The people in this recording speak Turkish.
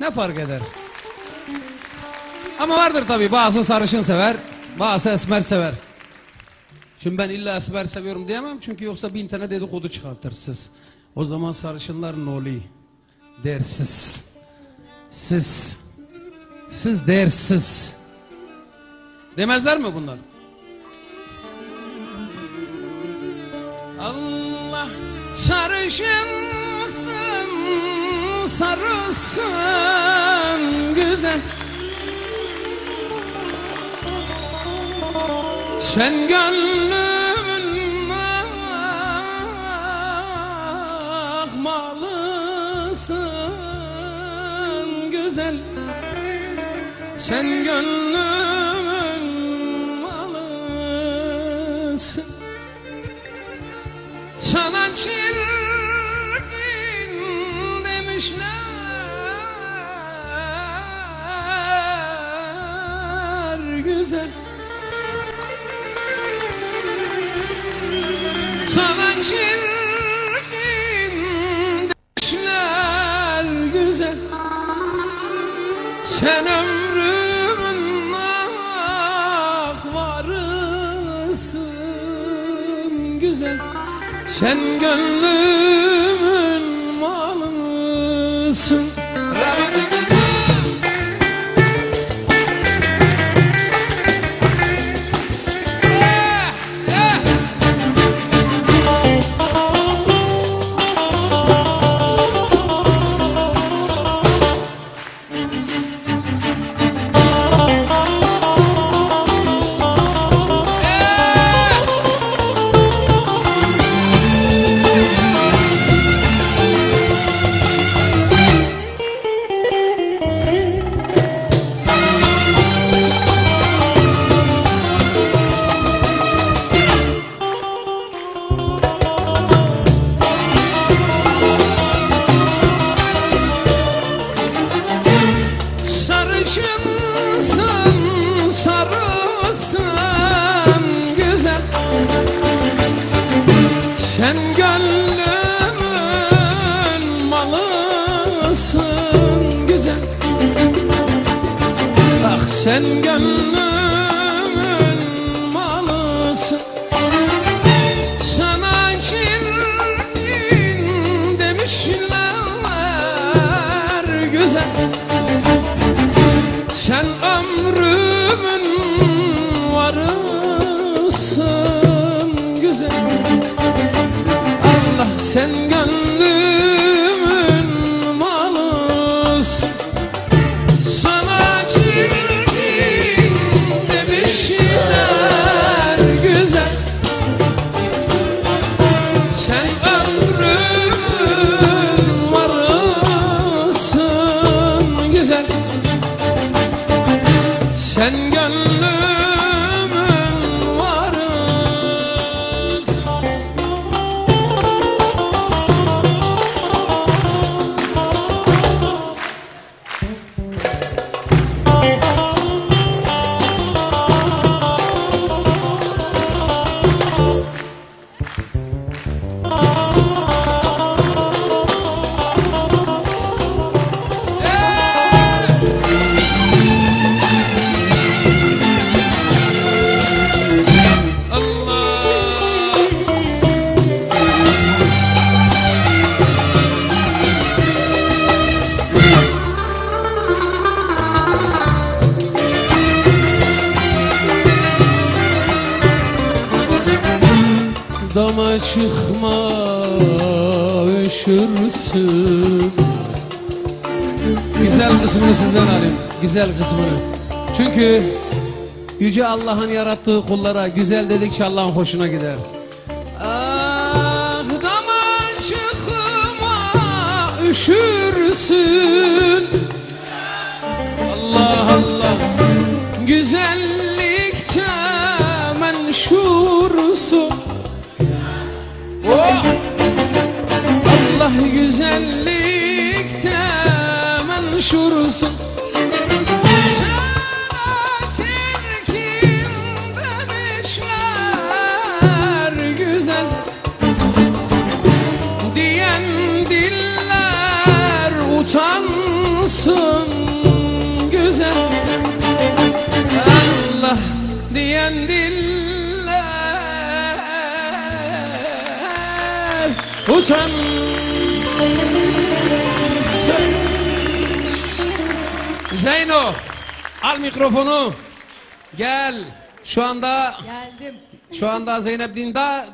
Ne fark eder? Ama vardır tabii bazı sarışın sever, bazı esmer sever. Şimdi ben illa esmer seviyorum diyemem çünkü yoksa bin tane dedikodu çıkartırsınız. O zaman sarışınlar oluyor? Dersiz. Siz. Siz dersiz. Demezler mi bunlar? Allah sarışınsın, sarısın güzel. Sen gönlümün mahmalısın güzel Sen gönlümün malısın güzel. Sana çirkin demişler güzel. Sen ömrümün ah varısın güzel. Sen gönlümün malısın. Eh, sen gönlümün malısın Sana çirkin demişler güzel. Sen ömrümün varısın güzel. Allah sen Dama çıkma üşürsün. Güzel kısmını sizden alayım Güzel kısmını. Çünkü Yüce Allah'ın yarattığı kullara güzel dedikçe Allah'ın hoşuna gider. Ah dama çıkma üşürsün. Allah Allah Güzellikte menşursun Allah güzellikte menşursun. Sana çirkin demişler güzel. Diyen diller utansın güzel. Allah diyen diller Utansın Zeyno al mikrofonu. Gel. Şu anda Geldim. şu anda Zeynep Dindar